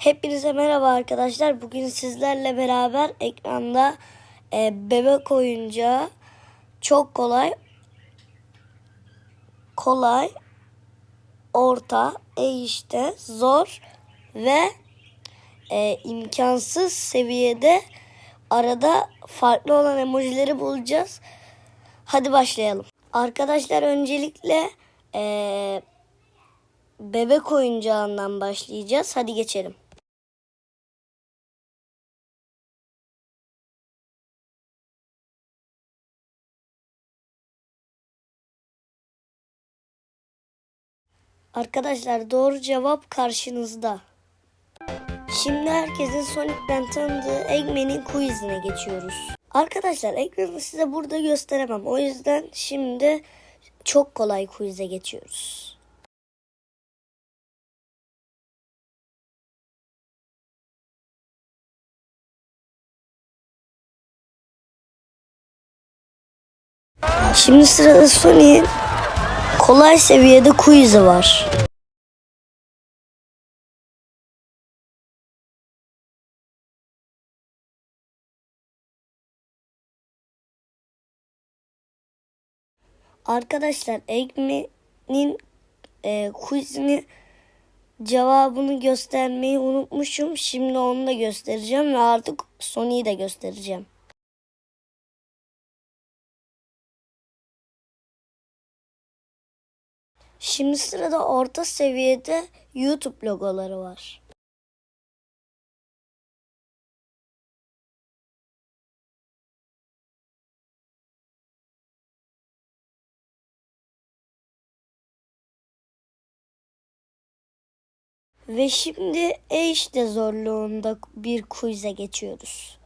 Hepinize merhaba arkadaşlar. Bugün sizlerle beraber ekranda e, bebek oyuncağı çok kolay, kolay, orta, e işte zor ve e, imkansız seviyede arada farklı olan emojileri bulacağız. Hadi başlayalım. Arkadaşlar öncelikle e, bebek oyuncağından başlayacağız. Hadi geçelim. Arkadaşlar doğru cevap karşınızda. Şimdi herkesin Sonic'ten tanıdığı Eggman'in quizine geçiyoruz. Arkadaşlar Eggman'ı size burada gösteremem. O yüzden şimdi çok kolay quiz'e geçiyoruz. Şimdi sırada Sonic'in kolay seviyede quiz'i var. Arkadaşlar Eggman'in e, quizini cevabını göstermeyi unutmuşum. Şimdi onu da göstereceğim ve artık Sony'yi de göstereceğim. Şimdi sırada orta seviyede YouTube logoları var. Ve şimdi E işte zorluğunda bir quiz'e geçiyoruz.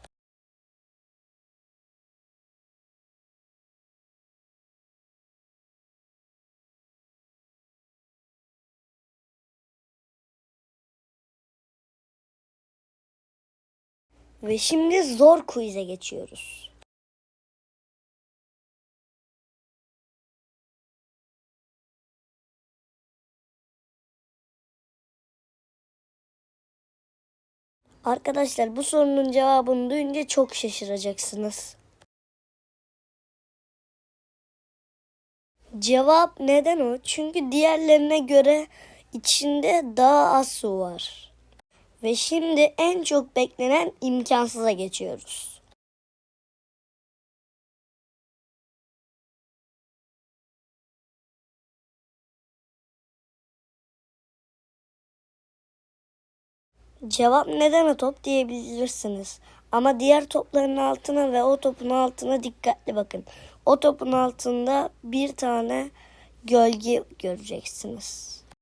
Ve şimdi zor quiz'e geçiyoruz. Arkadaşlar bu sorunun cevabını duyunca çok şaşıracaksınız. Cevap neden o? Çünkü diğerlerine göre içinde daha az su var. Ve şimdi en çok beklenen imkansıza geçiyoruz. Cevap neden o top diyebilirsiniz. Ama diğer topların altına ve o topun altına dikkatli bakın. O topun altında bir tane gölge göreceksiniz.